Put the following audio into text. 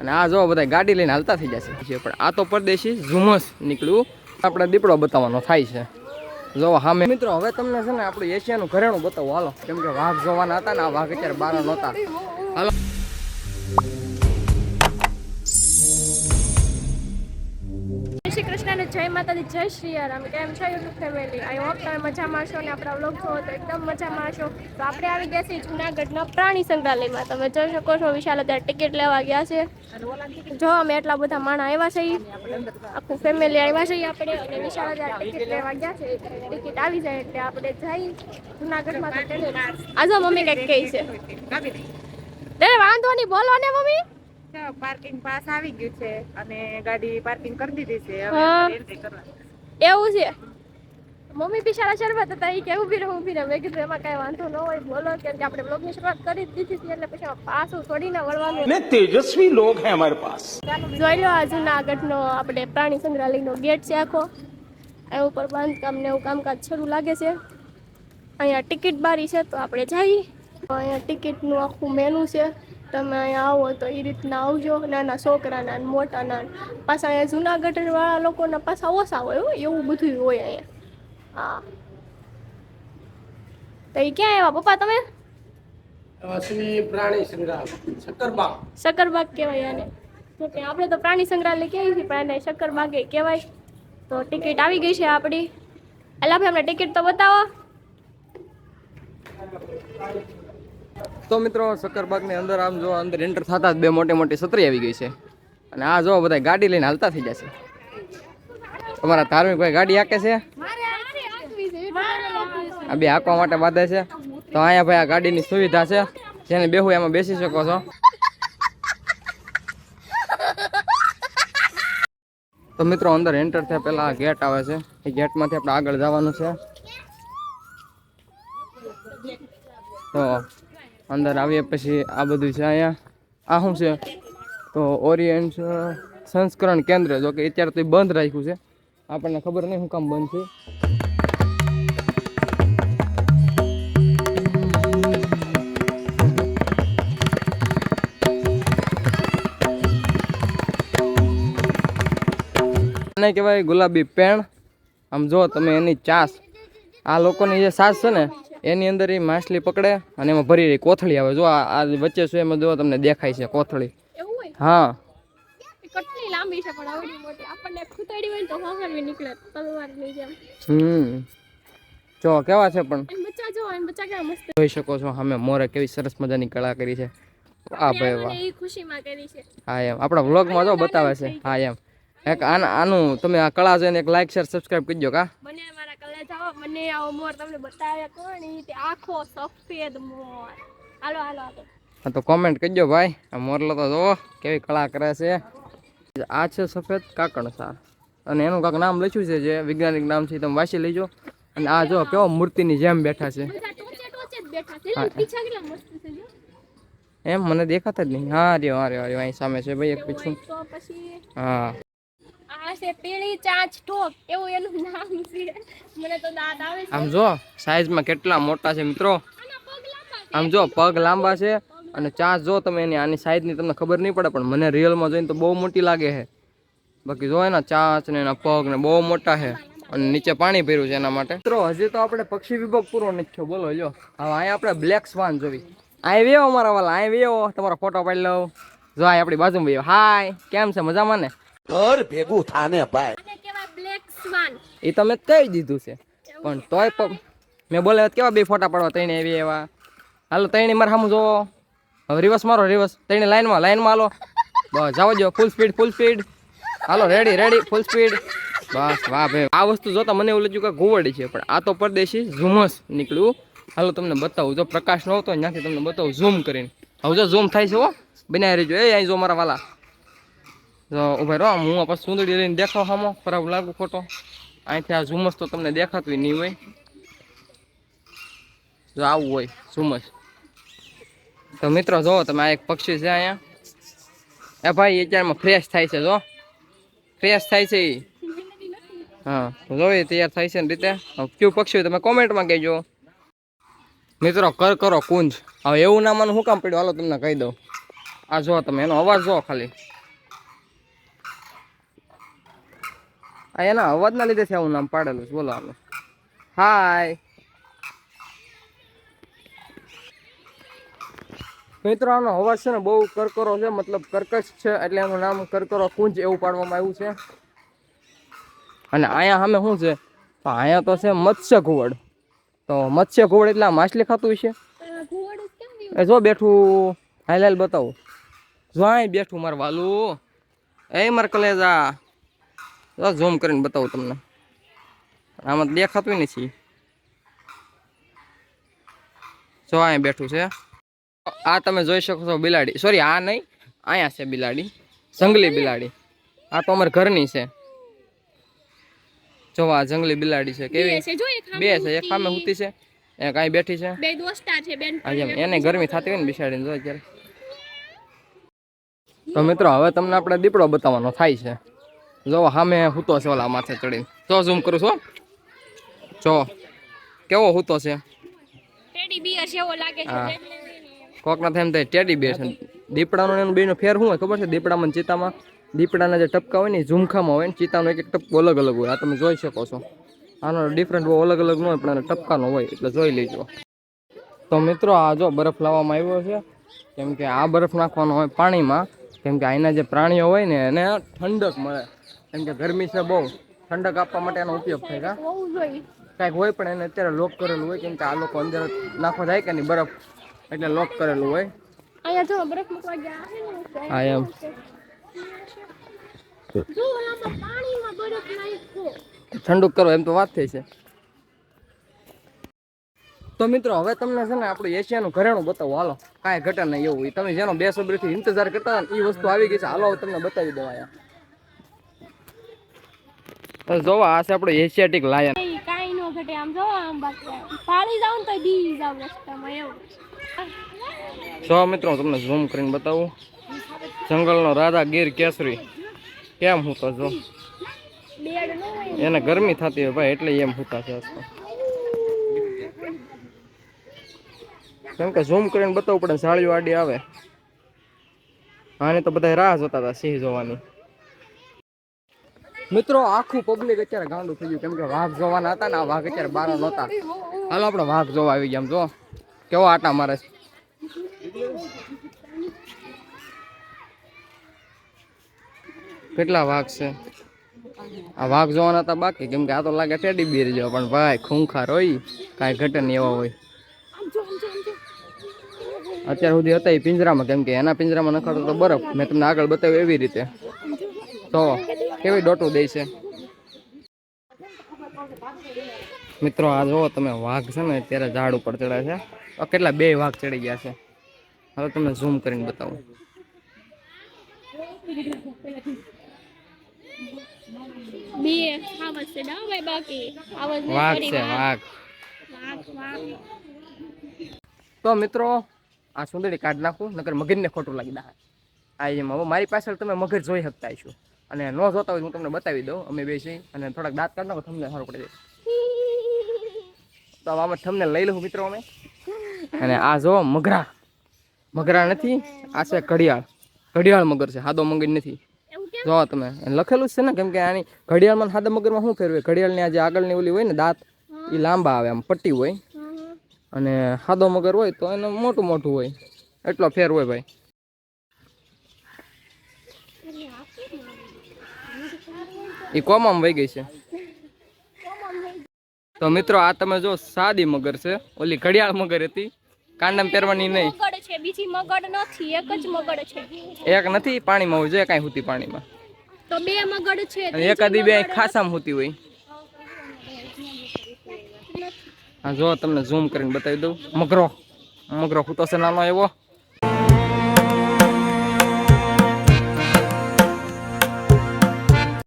અને આ જો બધા ગાડી લઈને હાલતા થઈ જશે પણ આ તો પરદેશી ઝુમસ નીકળ્યું. આપણે દીપડો બતાવવાનો થાય છે. જો હામે મિત્રો, હવે તમને છે ને આપણું એશિયાનું ઘરેણું બતાવું. હાલો. કેમ કે વાઘ જોવાના હતા ને આ વાઘ અત્યારે બાર નહોતા. હાલો. જય શ્રી કૃષ્ણ અને જય માતાજી જય શ્રી રામ કેમ છો યુટ્યુબ ફેમિલી આઈ હોપ તમે મજામાં છો ને આપણા વ્લોગ છો તો એકદમ મજામાં છો તો આપણે આવી ગયા છીએ જુનાગઢના પ્રાણી સંગ્રહાલયમાં. તમે જોઈ શકો છો વિશાલ અત્યારે ટિકિટ લેવા ગયા છે. જો અમે એટલા બધા માણા આવ્યા છીએ. આખું ફેમિલી આવ્યા છીએ આપણે અને વિશાલ અત્યારે ટિકિટ લેવા ગયા છે. ટિકિટ આવી જાય એટલે આપણે જઈ જુનાગઢમાં આજો મમ્મી કંઈક કહે છે. વાંધો નહીં બોલો ને મમ્મી. પાર્કિંગ પાસ આવી ગયું છે અને ગાડી પાર્કિંગ કરી દીધી છે હવે એવું છે? મમ્મી બિચારા શરબત હતા એ કે ઊભી રહો ઊભી રહે. મેં કીધું એમાં કાંઈ વાંધો ન હોય બોલો કેમ કે આપણે બ્લોગની શરૂઆત કરી દીધી છે એટલે પછી પાસ થોડી ના વળવાનું ને તેજસ્વી લોક હે અમારે પાસ. જોઈ લો આ જૂનાગઢનો આપણે પ્રાણી સંગ્રહાલયનો ગેટ છે આખો. એ ઉપર બાંધકામ ને એવું કામકાજ શરૂ લાગે છે. અહીંયા ટિકિટ બારી છે તો આપણે જઈએ અહીંયા ટિકિટનું આખું મેનુ છે. તમે અહીંયા આવો તો એ રીતના આવજો. નાના છોકરાના ને મોટાના પાછા અહીંયા જુનાગઢવાળા લોકોના પાછા ઓછા હોય એવું બધું હોય અહીંયા. હા. તો એ ક્યાં આવ્યા પપ્પા તમે? શ્રી પ્રાણી સંગ્રહાલય શક્કરબાગ. શક્કરબાગ કહેવાય આને. તો કે આપણે તો પ્રાણી સંગ્રહાલય કહેવાય છે પણ એને શક્કરબાગે કહેવાય. તો ટિકિટ આવી ગઈ છે આપણી. એટલે ભાઈ અમને ટિકિટ તો બતાવો. તો મિત્રો શક્કરબાગની અંદર આમ જો અંદર એન્ટર થતા જ બે મોટી મોટી છત્રી આવી ગઈ છે. અને આ જો બધા ગાડી લઈને હાલતા થઈ જશે. તમારા ધાર્મિક ભાઈ ગાડી આકે છે. આ બે હાંકવા માટે બાંધે છે. તો અહીંયા ભાઈ આ ગાડીની સુવિધા છે. જેને બેહું એમાં બેસી શકો છો. તો મિત્રો, અંદર એન્ટર થયા પહેલાં આ ગેટ આવે છે. એ ગેટમાંથી આપણે આગળ જવાનું છે. તો અંદર આવ્યા પછી આ બધું છે અહીંયા. આ શું છે? તો ઓરિયન્ટ સંસ્કરણ કેન્દ્ર, જો કે અત્યારે તો બંધ રાખ્યું છે. આપણને ખબર નહીં શું કામ બંધ છે. આને કહેવાય ગુલાબી પેણ. આમ જો તમે એની ચાસ. આ લોકોની જે સાસ છે ને એની અંદર એ માછલી પકડે અને એમાં ભરી રહી. કોથળી આવે. જો આ આ વચ્ચે શું એમાં જો તમને દેખાય છે કોથળી. હા. કેટલી લાંબી છે પણ આવડી મોટી. આપણને ખૂતાડી હોય તો હોહરવી નીકળે તલવારની જેમ. હમ. જો કેવા છે પણ? બચ્ચા જો એમ બચ્ચા કેવા મસ્ત. જોઈ શકો છો સામે મોરે કેવી સરસ મજાની કળા કરી છે. વાહ ભાઈ વાહ. એ ખુશીમાં કરી છે. હા એમ. આપણા વ્લોગમાં જો બતાવે છે. હા એમ. એક આના તમે આ કળા જોઈને એક લાઈક શેર સબસ્ક્રાઇબ કરજો કા? મને મારા કળા જાઓ મને આવો મોર તમને બતાવ્યા કોણ ઈ તે આખો સફેદ મોર. હાલો હાલો હા તો કોમેન્ટ કરજો ભાઈ. આ મોરલો તો જોવો કેવી કળા કરે છે. આ છે સફેદ કાકણ સાર અને એનું કાંક નામ લખ્યું છે જે વૈજ્ઞાનિક નામ છે તમે વાંચી લેજો. અને આ જો કેવો મૂર્તિની જેમ બેઠા છે. જ છે. છે જો. એમ મને દેખાતા જ નહીં. હા રહ્યો હા રે અહીં સામે છે ભાઈ એક પીછું હા. છે, પીળી ચાંચ ટોપ, એવું એનું નામ છે. મને તો દાંત આવે છે. આમ જો સાઈઝમાં કેટલા મોટા છે મિત્રો. આમ જો, પગ લાંબા છે અને ચાંચ જો તમે એની, આની સાઈઝની તમને ખબર નહીં પડે, પણ મને રિયલમાં જોઈને તો બહુ મોટી લાગે છે. બાકી જો એના ચાંચ ને એના પગ ને બહુ મોટા છે અને નીચે પાણી ભર્યું છે એના માટે. મિત્રો, હજી તો આપણે પક્ષી વિભાગ પૂરો નથી થયો. બોલો જો હવે અહીંયા આપણે બ્લેક સ્વાન જોવી. અહીં વેવો મારા વાલા, અહીં વેવો તમારો ફોટો પાડી લઉં. જો, અહીં આપણી બાજુમાં વેવો હાય કેમ છે? મજામાં ને? ઘર ભેગું થાને ભાઈ. એ તમે કહી દીધું છે. પણ તોય પણ મેં બોલે કેવા બે ફોટા પાડવા? ત્રણે એવી એવા. હાલો ત્રણે મારે સામું જોવો. હવે રિવર્સ મારો રિવર્સ ત્રણે લાઈનમાં લાઈનમાં હાલો. બસ જાઓ જો ફૂલ સ્પીડ ફૂલ સ્પીડ હાલો રેડી રેડી ફૂલ સ્પીડ બસ વાહ ભાઈ આ વસ્તુ જોતા મને એવું લાગ્યું કે ઘુવડી છે પણ આ તો પરદેશી ઝુમસ નીકળ્યું. હાલો તમને બતાવું. જો પ્રકાશ નહોતો ત્યાંથી તમને બતાવું ઝૂમ કરીને. હવે જો ઝૂમ થાય છે હો. બનાવી રહેજો. એ અહીં જો મારા વાલા. જો ઊભા રહો હું પછી સુંદરી લઈને દેખાવ હામો ખરાબ લાગુ ખોટો. અહીંથી આ ઝુમસ તો તમને દેખાતું નહીં હોય. જો આવું હોય, ઝુમસ. તો મિત્રો, જો તમે આ એક પક્ષી છે અહીંયા. એ ભાઈ અત્યારમાં ફ્રેશ થાય છે, જો. ફ્રેશ થાય છે ઈ. હા એ તૈયાર થાય છે ને રીતે. કયું પક્ષી તમે કોમેન્ટમાં કહેજો. મિત્રો, કર કરો કુંજ. હવે એવું નામાનું શું કામ પડ્યું? હાલો, તમને કહી દઉં. આ જો તમે, એનો અવાજ જો ખાલી. આ એના અવાજના લીધે છે આવું નામ પાડેલું છે, બોલો આનું. હાય. મિત્રો, આનો અવાજ છે ને બહુ કરકરો છે, મતલબ કર્કશ છે, એટલે એનું નામ કરકરો કુંજ એવું પાડવામાં આવ્યું છે. અને અહીંયા સામે શું છે? તો અહીંયા તો છે મત્સ્ય ઘુવડ. તો મત્સ્ય ઘુવડ એટલે માછલી ખાતું છે એ જો બેઠું, હાલ હાલ બતાવું. જો અહીં બેઠું મારું વાલું. એ માર કલેજા. ઝૂમ કરીને બતાવું તમને આમાં દેખાતું નથી જો અહીંયા બેઠું છે આ તમે જોઈ શકો છો બિલાડી સોરી આ નહીં અહીંયા છે બિલાડી જંગલી બિલાડી આ તો અમારા ઘરની છે જો આ જંગલી બિલાડી છે કેવી બે છે એક સામે હુતી છે એ કાંઈ બેઠી છે બે દોસ્તાર છે બેન એને ગરમી થતી હોય ને બિસાડીને જો અત્યારે તો મિત્રો હવે તમને આપણે દીપડો બતાવવાનો થાય છે જો સામે હૂતો છે ઓલા માથે ચડીને. જો ઝૂમ કરું છું જો કેવો હૂતો છે? કોકના થાય એમ થાય ટેડી બેર છે. દીપડાનો એનું બેનો ફેર શું હોય ખબર છે? દીપડામાં ને ચિત્તામાં દીપડાના જે ટપકા હોય ને ઝુમખામાં હોય ને ચિત્તાનો એક એક ટપકો અલગ અલગ હોય. આ તમે જોઈ શકો છો. આનો ડિફરન્ટ બહુ અલગ અલગ ન હોય પણ આનો ટપકાનો હોય એટલે જોઈ લેજો. તો મિત્રો આ જો બરફ લાવવામાં આવ્યો છે. કેમ કે આ બરફ નાખવાનો હોય પાણીમાં. કેમ કે અહીંના જે પ્રાણીઓ હોય ને એને ઠંડક મળે. કેમ કે ગરમી છે બહુ. ઠંડક આપવા માટે એનો ઉપયોગ થાય કા કાંઈક હોય પણ એને અત્યારે લોક કરેલું હોય કેમ કે આ લોકો અંદર નાખવા જાય કે નહીં બરફ. એટલે લોક કરેલું હોય. હા એમ. ઠંડુ કરો એમ તો વાત થઈ છે. તો મિત્રો હવે તમને છે ને આપણું એશિયાનું ઘરેણું બતાવો. હાલો કાંઈ ઘટે નહીં એવું. તમે જેનો બે સબ્રથી ઇંતજાર કરતા હતા એ વસ્તુ આવી ગઈ છે. હાલો તમને બતાવી દેવાયા. તો જોવો આ છે આપણો એશિયાટિક લાયન. કાઈ નો ઘટે આમ જો આમ પાણી જાવ ને તો બી જાવ રસ્તામાં એવું. જો મિત્રો તમને ઝૂમ કરીને બતાવું. જંગલનો રાજા ગીર કેસરી. કેમ હું તો જો? એને ગરમી થતી હોય ભાઈ એટલે એમ હુતા છે. કેમ કે ઝૂમ કરીને બતાવવું પડે સાળીઓ આડી આવે. આની તો બધા રાહ જોતા હતા સિંહ જોવાની. મિત્રો, આખું પબ્લિક અત્યારે ગાંડું થઈ ગયું. કેમ કે વાઘ જોવાના હતા ને, આ વાઘ અત્યારે બાર નહોતા. હાલો, આપણે વાઘ જોવા આવી ગયા જો કેવો આટા મારે છે. કેટલા વાઘ છે? આ વાઘ જોવાના હતા બાકી. કેમ કે આ તો લાગે ટેડી બીર જેવો, પણ ભાઈ, ખૂંખાર હોય. કાંઈ ઘટન એવા હોય. જો જો જો અત્યાર સુધી હતા એ પિંજરામાં. કેમ કે એના પિંજરામાં નખાતો તો બરફ. મેં તમને આગળ બતાવ્યું એવી રીતે. તો કેવી ડોટું દે છે? મિત્રો આ જુઓ તમે વાઘ છે ને અત્યારે ઝાડ ઉપર ચડે છે. કેટલા બે વાઘ ચડી ગયા છે. હવે તમને ઝૂમ કરીને બતાવું. વાઘ છે વાઘ. તો મિત્રો આ સુંદરી કાઢ નાખું નકર મગજને ખોટું લાગી દા. આ એમ હવે મારી પાછળ તમે મગજ જોઈ શકતા છો અને ન જોતા હોય હું તમને બતાવી દઉં. અમે બે છીએ અને થોડાક દાંત કાઢ નાખો તમને સારું પડે તો આમ તમને લઈ લઉં મિત્રો અમે. અને આ જો મગરા. મગરા નથી, આ છે ઘડિયાળ. ઘડિયાળ મગર છે સાદો મગર નથી. જો તમે લખેલું છે ને, કેમ કે આની ઘડિયાળમાં સાદા મગરમાં શું ફેરવે? ઘડિયાળની આ જે આગળની ઓલી હોય ને દાંત એ લાંબા આવે, આમ પટ્ટી હોય. અને સાદો મગર હોય તો એને મોટું મોટું હોય. એટલો ફેર હોય ભાઈ. એ કોમામાં વહી ગઈ છે? તો મિત્રો આ તમે જો સાદી મગર છે. ઓલી ઘડિયાળ મગર હતી. કાંડમ પહેરવાની નહીં. છે બીજી મગર નથી એક જ મગર છે. એક નથી પાણીમાં હોય જોઈએ કાંઈ હોતી પાણીમાં. તો બે મગર છે એકાદી બે ખાસામાં હોતી હોય. હા જો તમને ઝૂમ કરીને બતાવી દઉં. મગરો. મગરો હું છે નાનો એવો.